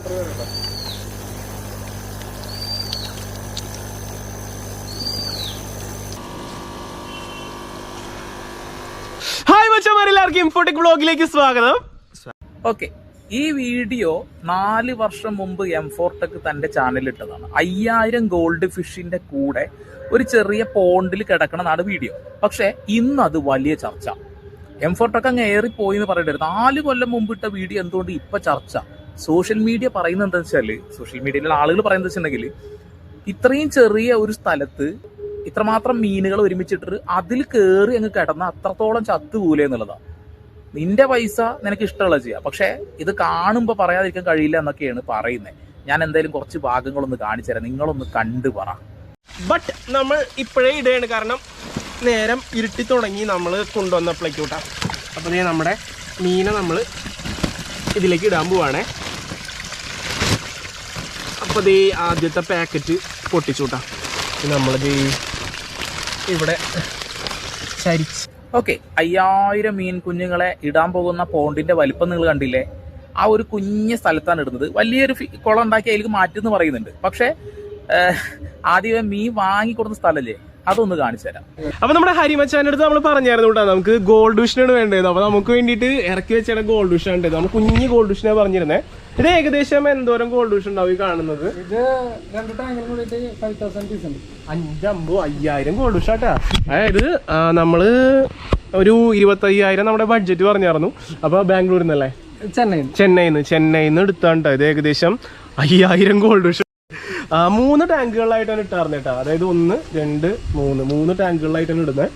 Hi മച്ചമാരെല്ലാവർക്കും ഇൻഫോട്ടിക് ബ്ലോഗിലേക്ക് സ്വാഗതം. Okay ഈ video നാല് വർഷം മുമ്പ് എം ഫോർട്ടക്ക് തന്റെ ചാനലിൽ ഇട്ടതാണ്. അയ്യായിരം ഗോൾഡ് ഫിഷിന്റെ കൂടെ ഒരു ചെറിയ പോണ്ടിൽ കിടക്കണതാണ് വീഡിയോ. പക്ഷെ ഇന്ന് അത് വലിയ ചർച്ച. എം ഫോർട്ടക്ക് അങ്ങ് ഏറിപ്പോയി എന്ന് പറയരുത്. നാല് കൊല്ലം മുമ്പ് ഇട്ട വീഡിയോ എന്തുകൊണ്ട് ഇപ്പൊ ചർച്ച? സോഷ്യൽ മീഡിയ പറയുന്നത് എന്താ വെച്ചാൽ സോഷ്യൽ മീഡിയയിലുള്ള ആളുകൾ പറയുന്നത് വെച്ചിട്ടുണ്ടെങ്കിൽ ഇത്രയും ചെറിയ ഒരു സ്ഥലത്ത് ഇത്രമാത്രം മീനുകൾ ഒരുമിച്ചിട്ട് അതിൽ കയറി അങ്ങ് കിടന്ന അത്രത്തോളം ചത്തുകൂലേ എന്നുള്ളതാണ് നിന്റെ പൈസ നിനക്ക് ഇഷ്ടമുള്ള ചെയ്യാം. പക്ഷെ ഇത് കാണുമ്പോൾ പറയാതിരിക്കാൻ കഴിയില്ല എന്നൊക്കെയാണ് പറയുന്നത് ഞാൻ എന്തായാലും കുറച്ച് ഭാഗങ്ങളൊന്ന് കാണിച്ചു തരാം. നിങ്ങളൊന്ന് കണ്ടു പറ. ബട്ട് നമ്മൾ ഇപ്പോഴേ ഇടയാണ്. കാരണം നേരം ഇരുട്ടി തുടങ്ങി നമ്മൾ കൊണ്ടുവന്ന കൂട്ടാം അപ്പോൾ നമ്മുടെ മീനെ നമ്മൾ ഇതിലേക്ക് ഇടാൻ പോവാണേ. അപ്പോൾ ഈ ആദ്യത്തെ പാക്കറ്റ് പൊട്ടിച്ചൂട്ടാം നമ്മളിത് ഇവിടെ ചരിച്ച്. ഓക്കെ അയ്യായിരം മീൻ കുഞ്ഞുങ്ങളെ ഇടാൻ പോകുന്ന പോണ്ടിന്റെ വലിപ്പം നിങ്ങൾ കണ്ടില്ലേ? ആ ഒരു കുഞ്ഞ് സ്ഥലത്താണ് ഇടുന്നത്. വലിയൊരു കുളം ഉണ്ടാക്കി അതിലേക്ക് മാറ്റുമെന്ന് പറയുന്നുണ്ട്. പക്ഷേ ആദ്യമേ മീൻ വാങ്ങിക്കൊടുന്ന സ്ഥലമല്ലേ? അതൊന്ന് കാണിച്ചു തരാം. അപ്പൊ നമ്മുടെ ഹരിമച്ചാന്റെ അടുത്ത് നമ്മൾ പറഞ്ഞായിരുന്നു കേട്ടോ നമുക്ക് ഗോൾഡ് വിഷനാണ് വേണ്ടത്. അപ്പൊ നമുക്ക് വേണ്ടിയിട്ട് ഇറക്കി വെച്ചാണ് ഗോൾഡ് വിഷൻ ഉണ്ട് നമ്മൾ കുഞ്ഞു ഗോൾഡ് വിഷനാണ് പറഞ്ഞിരുന്നത് ഇത് ഏകദേശം എന്തോരം ഗോൾഡ് വിഷൻ ഉണ്ടാവും ഈ കാണുന്നത്? ഇത് രണ്ട് ടാങ്കിലും കൂടിയിട്ട് ഫൈവ് തൗസൻഡ് പീസ് ഉണ്ട്. അഞ്ചമ്പോ അയ്യായിരം ഗോൾഡ് വിഷാട്ടാ അതായത് നമ്മൾ ഒരു ഇരുപത്തയ്യായിരം നമ്മുടെ ബഡ്ജറ്റ് പറഞ്ഞായിരുന്നു. അപ്പൊ ബാംഗ്ലൂരിൽ നിന്നല്ലേ ചെന്നൈ. ചെന്നൈന്ന് ചെന്നൈന്ന് എടുത്താണ്ട്. ഇത് ഏകദേശം അയ്യായിരം ഗോൾഡ് വിഷൻ മൂന്ന് ടാങ്കുകളിലായിട്ടാണ് ഇട്ടാർന്നെ കേട്ടോ. അതായത് ഒന്ന് രണ്ട് മൂന്ന്. മൂന്ന് ടാങ്കുകളിലായിട്ടാണ് ഇടുന്നത്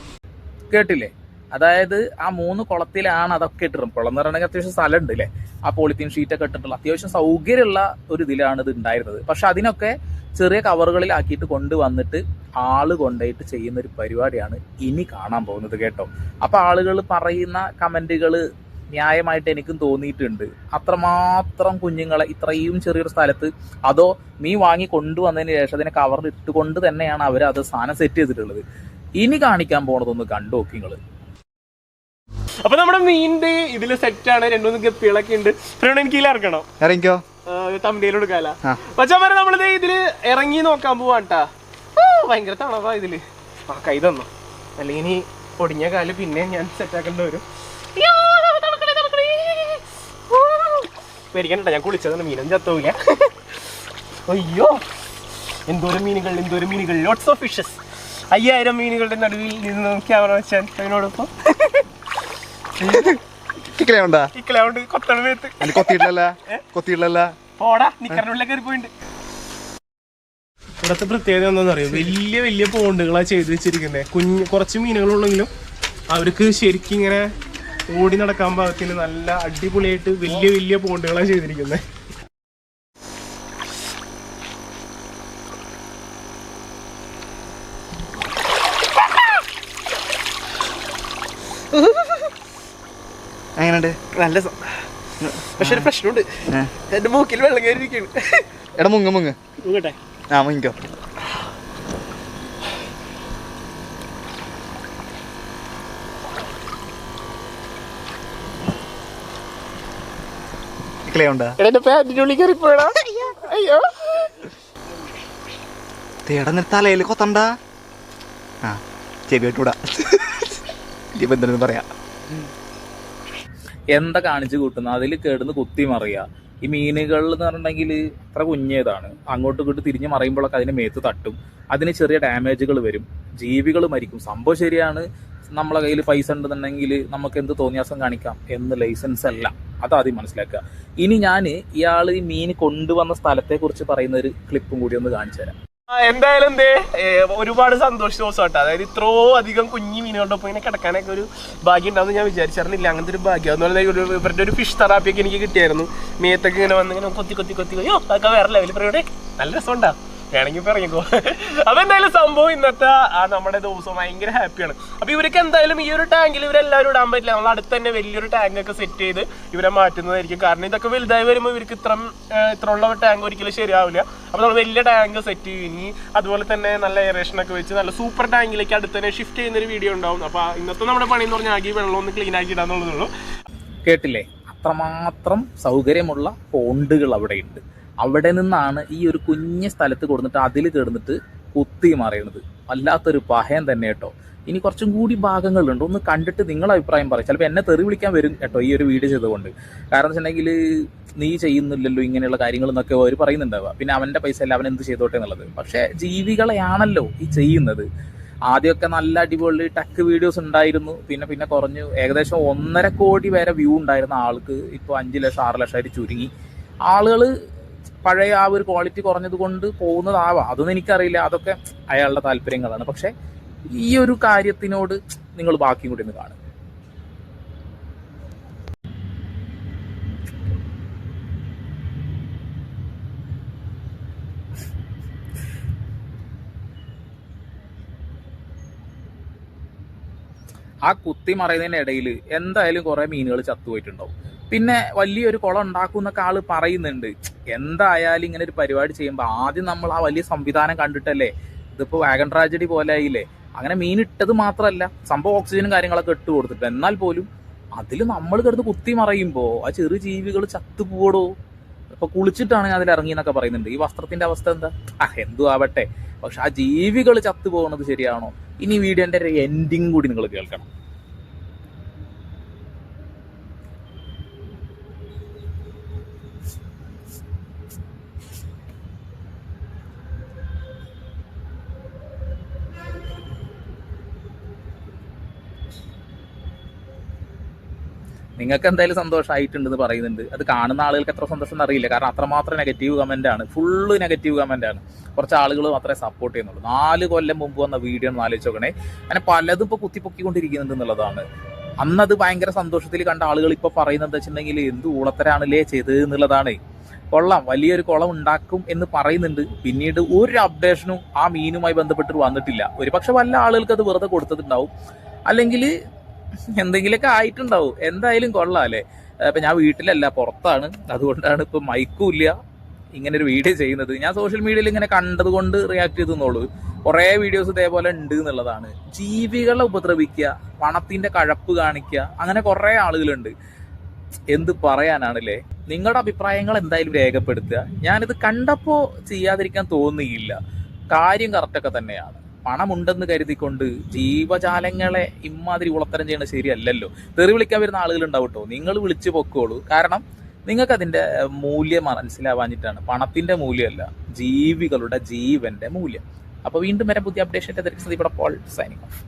കേട്ടില്ലേ? അതായത് ആ മൂന്ന് കുളത്തിലാണ് അതൊക്കെ ഇട്ടിട്ടും കുളം എന്ന് പറയണമെങ്കിൽ അത്യാവശ്യം സ്ഥലം ഉണ്ട് അല്ലേ ആ പോളിത്തീൻ ഷീറ്റ് ഒക്കെ ഇട്ടിട്ടുള്ള അത്യാവശ്യം സൗകര്യമുള്ള ഒരു ഇതിലാണ് ഇത് ഉണ്ടായിരുന്നത് പക്ഷെ അതിനൊക്കെ ചെറിയ കവറുകളിലാക്കിയിട്ട് കൊണ്ടുവന്നിട്ട് ആൾ കൊണ്ടുപോയിട്ട് ചെയ്യുന്ന ഒരു പരിപാടിയാണ് ഇനി കാണാൻ പോകുന്നത് കേട്ടോ. അപ്പൊ ആളുകൾ പറയുന്ന കമന്റുകൾ ന്യായമായിട്ട് എനിക്കും തോന്നിയിട്ടുണ്ട്. അത്രമാത്രം കുഞ്ഞുങ്ങളെ ഇത്രയും ചെറിയൊരു സ്ഥലത്ത് അതോ നീ വാങ്ങി കൊണ്ടുവന്നതിന് ശേഷം അതിനെ കവറിൽ ഇട്ടുകൊണ്ട് തന്നെയാണ് അവർ അത് സാധനം സെറ്റ് ചെയ്തിട്ടുള്ളത്. ഇനി കാണിക്കാൻ പോണതൊന്ന് കണ്ടു നോക്കി നിങ്ങൾ. അപ്പൊ നമ്മുടെ മീനിന്റെ ഇതിൽ സെറ്റ് ആണ്. രണ്ടു മൂന്ന് ഗപ്പികളൊക്കെ ഉണ്ട്. എനിക്ക് ഇറക്കണോ ഇറങ്ങിക്കോ. തമ്മിയിൽ കൊടുക്കാല ആ. പച്ചമരം നമ്മളിത് ഇതിൽ ഇറങ്ങി നോക്കാൻ പോവാട്ടാ. ഭയങ്കര തണവാ ഇതിൽ. ആ കൈ തന്നു. അല്ലെങ്കിൽ ഇനി ഒടിഞ്ഞ കാൽ പിന്നെ ഞാൻ സെറ്റ് ആക്കേണ്ടി വരും. പേടിക്കണ്ട ഞാൻ കുളിച്ചതാണ് മീനും ചത്തൂല അയ്യോ എന്തോരം മീനുകൾ എന്തോരം മീനുകൾ ലോട്ട്സ് ഓഫ് ഫിഷസ് അയ്യായിരം മീനുകളുടെ നടുവിൽ നിന്ന് ക്യാമറ വെച്ചാൽ അതിനോടൊപ്പം. കൊത്തണ മേത്ത്. പോടാ നിക്കറിനുള്ളിൽ കയറി ഇവിടത്തെ പ്രത്യേകത എന്താണെന്ന് അറിയാം? വലിയ വലിയ പോണ്ടുകളാണ് ചെയ്ത് വെച്ചിരിക്കുന്നത് കുഞ്ഞ് കുറച്ച് മീനുകളുള്ളെങ്കിലും അവർക്ക് ശരിക്കും ഇങ്ങനെ ഓടി നടക്കാൻ പാകത്തിന് നല്ല അടിപൊളിയായിട്ട് വലിയ വലിയ പോണ്ടുകളാണ് ചെയ്തിരിക്കുന്നത് എങ്ങനെയുണ്ട്? നല്ല പക്ഷെ ഒരു പ്രശ്നമുണ്ട്? എന്റെ മൂക്കിൽ വെള്ളം കയറിയിരിക്കുന്നു എടാ മുങ്ങ മുങ്ങ. ആ മുങ്ങിക്കോ. കിക്കലേ ഉണ്ടാ എടാ എന്റെ പാന്റിന്റെ ഉള്ളിൽ കയറിപ്പോയടാ അയ്യോ. തേടാ നിന്റെ തലയിൽ കൊത്തണ്ട. ആ ഇനിയിപ്പോ പറയാ. എന്താ കാണിച്ചു കൂട്ടുന്ന? അതിൽ കേടുന്ന് കുത്തി മറിയുക ഈ മീനുകൾ എന്ന് പറഞ്ഞിട്ടുണ്ടെങ്കിൽ അത്ര കുഞ്ഞേതാണ്. അങ്ങോട്ടും ഇങ്ങോട്ട് തിരിഞ്ഞ് മറിയുമ്പോഴൊക്കെ അതിന് മേത്ത് തട്ടും. അതിന് ചെറിയ ഡാമേജുകൾ വരും. ജീവികൾ മരിക്കും. സംഭവം ശരിയാണ്. നമ്മളെ കയ്യിൽ പൈസ ഉണ്ടെന്നുണ്ടെങ്കിൽ നമുക്ക് എന്ത് തോന്നിയാസം കാണിക്കാം എന്ന് ലൈസൻസ് അല്ല. അതാദ്യം മനസ്സിലാക്കുക. ഇനി ഞാൻ ഇയാൾ ഈ മീൻ കൊണ്ടുവന്ന സ്ഥലത്തെ കുറിച്ച് പറയുന്ന ഒരു ക്ലിപ്പും കൂടി ഒന്ന് കാണിച്ചു തരാം. എന്തായാലും എന്തേ ഒരുപാട് സന്തോഷ ദിവസം കേട്ടോ അതായത് ഇത്രോ അധികം കുഞ്ഞു മീനുകളുടെ ഒപ്പം ഇങ്ങനെ കിടക്കാനൊക്കെ ഒരു ഭാഗ്യം ഉണ്ടാവും ഞാൻ വിചാരിച്ചറിഞ്ഞില്ല അങ്ങനത്തെ ഒരു ഭാഗ്യം. അതുപോലെ ഒരു ഇവരുടെ ഒരു ഫിഷ് തെറാപ്പിയൊക്കെ എനിക്ക് കിട്ടിയായിരുന്നു. മേത്തൊക്കെ ഇങ്ങനെ വന്നിങ്ങനെ കൊത്തി കൊത്തി കൊത്തി അയ്യോ അതൊക്കെ വേറെ ലെവലിൽ പരിപാടി നല്ല രസമുണ്ടാ. വേണമെങ്കിൽ ഇപ്പൊ അപ്പൊ എന്തായാലും സംഭവം ഇന്നത്തെ ആ നമ്മുടെ ദിവസം ഭയങ്കര ഹാപ്പിയാണ് അപ്പൊ ഇവർക്ക് എന്തായാലും ഈ ഒരു ടാങ്കിൽ ഇവരെല്ലാവരും ഇടാൻ പറ്റില്ല. നമ്മൾ അടുത്ത് തന്നെ വലിയൊരു ടാങ്ക് ഒക്കെ സെറ്റ് ചെയ്ത് ഇവരെ മാറ്റുന്നതായിരിക്കും. കാരണം ഇതൊക്കെ വലുതായി വരുമ്പോൾ ഇവർക്ക് ഇത്ര ഇത്ര ഉള്ള ടാങ്ക് ഒരിക്കലും ശരിയാവില്ല. അപ്പൊ നമ്മൾ വലിയ ടാങ്ക് സെറ്റ് ചെയ്യും. ഇനി അതുപോലെ തന്നെ നല്ല എയറേഷൻ ഒക്കെ വെച്ച് നല്ല സൂപ്പർ ടാങ്കിലേക്ക് അടുത്ത് തന്നെ ഷിഫ്റ്റ് ചെയ്യുന്ന ഒരു വീഡിയോ ഉണ്ടാവും. അപ്പൊ ഇന്നത്തെ നമ്മുടെ പണി എന്ന് പറഞ്ഞാൽ ആകെ വെള്ളം ഒന്ന് ക്ലീൻ ആക്കി ഇടാന്നുള്ളതേ ഉള്ളൂ. കേട്ടില്ലേ? അത്രമാത്രം സൗകര്യമുള്ള പോണ്ടുകൾ അവിടെയുണ്ട്. അവിടെ നിന്നാണ് ഈ ഒരു കുഞ്ഞ് സ്ഥലത്ത് കൊടുത്തിട്ട് അതിൽ കിടന്നിട്ട് കുത്തി മറിയുന്നത്. വല്ലാത്തൊരു പഹയം തന്നെ കേട്ടോ. ഇനി കുറച്ചും കൂടി ഭാഗങ്ങളുണ്ട്. ഒന്ന് കണ്ടിട്ട് നിങ്ങളുടെ അഭിപ്രായം പറയും. ചിലപ്പോൾ എന്നെ തെറി വിളിക്കാൻ വരും കേട്ടോ ഈ ഒരു വീഡിയോ ചെയ്തുകൊണ്ട്. കാരണം വെച്ചിട്ടുണ്ടെങ്കിൽ നീ ചെയ്യുന്നില്ലല്ലോ ഇങ്ങനെയുള്ള കാര്യങ്ങൾ എന്നൊക്കെ അവർ പറയുന്നുണ്ടാവുക. പിന്നെ അവന്റെ പൈസ അല്ല അവൻ എന്ത് ചെയ്തോട്ടെ എന്നുള്ളത്. പക്ഷേ ജീവികളെയാണല്ലോ ഈ ചെയ്യുന്നത്. ആദ്യമൊക്കെ നല്ല അടിപൊളി ടക്ക് വീഡിയോസ് ഉണ്ടായിരുന്നു. പിന്നെ പിന്നെ കുറഞ്ഞു ഏകദേശം ഒന്നര കോടി വരെ വ്യൂ ഉണ്ടായിരുന്ന ആൾക്ക് ഇപ്പോൾ അഞ്ച് ലക്ഷം ആറ് ലക്ഷമായിട്ട് ചുരുങ്ങി. ആളുകൾ പഴയ ആ ഒരു ക്വാളിറ്റി കുറഞ്ഞത് കൊണ്ട് പോകുന്നതാവാം. അതൊന്നും എനിക്കറിയില്ല. അതൊക്കെ അയാളുടെ താല്പര്യങ്ങളാണ്. പക്ഷെ ഈ ഒരു കാര്യത്തിനോട് നിങ്ങൾ ബാക്കിയും കൂടി ഒന്ന് കാണും ആ കുത്തി മറയുന്നതിന്റെ ഇടയിൽ എന്തായാലും കുറെ മീനുകൾ ചത്തുപോയിട്ടുണ്ടാവും. പിന്നെ വലിയൊരു കുളം ഉണ്ടാക്കും എന്നൊക്കെ ആൾ പറയുന്നുണ്ട്. എന്തായാലും ഇങ്ങനെ ഒരു പരിപാടി ചെയ്യുമ്പോൾ ആദ്യം നമ്മൾ ആ വലിയ സംവിധാനം കണ്ടിട്ടല്ലേ? ഇതിപ്പോ വാഗൺ ട്രാജഡി പോലെ ആയില്ലേ? അങ്ങനെ മീൻ ഇട്ടത് മാത്രമല്ല സംഭവം ഓക്സിജനും കാര്യങ്ങളൊക്കെ ഇട്ട് കൊടുത്തിട്ട് എന്നാൽ പോലും അതിൽ നമ്മൾ കിടന്ന് കുത്തി മറയുമ്പോൾ ആ ചെറു ജീവികൾ ചത്തുപോടോ ഇപ്പൊ കുളിച്ചിട്ടാണ് ഞാൻ അതിൽ ഇറങ്ങി എന്നൊക്കെ പറയുന്നുണ്ട്. ഈ വസ്ത്രത്തിന്റെ അവസ്ഥ എന്താ? ആ എന്തു ആവട്ടെ. പക്ഷെ ആ ജീവികൾ ചത്തുപോകുന്നത് ശരിയാണോ? ഇനി വീഡിയോന്റെ എൻഡിങ് കൂടി നിങ്ങൾ കേൾക്കണം. നിങ്ങൾക്ക് എന്തായാലും സന്തോഷമായിട്ടുണ്ടെന്ന് പറയുന്നുണ്ട്. അത് കാണുന്ന ആളുകൾക്ക് എത്ര സന്തോഷം അറിയില്ല കാരണം അത്രമാത്രം നെഗറ്റീവ് കമന്റ് ആണ്. ഫുള്ള് നെഗറ്റീവ് കമന്റ് ആണ്. കുറച്ച് ആളുകൾ മാത്രമേ സപ്പോർട്ട് ചെയ്യുന്നുള്ളൂ. നാല് കൊല്ലം മുമ്പ് വന്ന വീഡിയോ ഒന്ന് ആലോചിച്ച് നോക്കണേ. അങ്ങനെ പലതും ഇപ്പോൾ കുത്തിപ്പൊക്കിക്കൊണ്ടിരിക്കുന്നുണ്ട് എന്നുള്ളതാണ്. അന്നത് ഭയങ്കര സന്തോഷത്തിൽ കണ്ട ആളുകൾ ഇപ്പോൾ പറയുന്നത് വെച്ചിട്ടുണ്ടെങ്കിൽ എന്ത് ഊളത്തരാണല്ലേ ചെയ്തത് എന്നുള്ളതാണ്. കൊള്ളാം. വലിയൊരു കുളം ഉണ്ടാക്കും എന്ന് പറയുന്നുണ്ട്. പിന്നീട് ഒരു അപ്ഡേഷനും ആ മീനുമായി ബന്ധപ്പെട്ട് വന്നിട്ടില്ല. ഒരുപക്ഷെ വല്ല ആളുകൾക്ക് അത് വെറുതെ കൊടുത്തിട്ടുണ്ടാവും അല്ലെങ്കിൽ എന്തെങ്കിലുമൊക്കെ ആയിട്ടുണ്ടാവും. എന്തായാലും കൊള്ളാം അല്ലേ? ഇപ്പൊ ഞാൻ വീട്ടിലല്ല പുറത്താണ്. അതുകൊണ്ടാണ് ഇപ്പൊ മൈക്കും ഇല്ല. ഇങ്ങനെ ഒരു വീഡിയോ ചെയ്യുന്നത്. ഞാൻ സോഷ്യൽ മീഡിയയിൽ ഇങ്ങനെ കണ്ടതുകൊണ്ട് റിയാക്ട് ചെയ്തെന്നുള്ളൂ കുറേ വീഡിയോസ് ഇതേപോലെ ഉണ്ട് എന്നുള്ളതാണ്. ജീവികളെ ഉപദ്രവിക്കുക പണത്തിന്റെ കഴപ്പ് കാണിക്കുക അങ്ങനെ കുറേ ആളുകളുണ്ട്. എന്ത് പറയാനാണല്ലേ? നിങ്ങളുടെ അഭിപ്രായങ്ങൾ എന്തായാലും രേഖപ്പെടുത്തുക. ഞാനിത് കണ്ടപ്പോൾ ചെയ്യാതിരിക്കാൻ തോന്നിയില്ല. കാര്യം കറക്റ്റൊക്കെ തന്നെയാണ്. പണമുണ്ടെന്ന് കരുതിക്കൊണ്ട് ജീവജാലങ്ങളെ ഇമ്മാതിരി ഉളത്തരം ചെയ്യണത് ശരിയല്ലല്ലോ. തെറി വിളിക്കാൻ വരുന്ന ആളുകൾ ഉണ്ടാവും കേട്ടോ നിങ്ങൾ വിളിച്ചു പൊക്കോളൂ. കാരണം നിങ്ങൾക്ക് അതിന്റെ മൂല്യം മനസ്സിലാവാഞ്ഞിട്ടാണ്. പണത്തിന്റെ മൂല്യമല്ല ജീവികളുടെ ജീവന്റെ മൂല്യം. അപ്പോൾ വീണ്ടും വരെ പുതിയ തിരിച്ചത് ഇവിടെ പോൾ സൈനിങ് ഓഫ്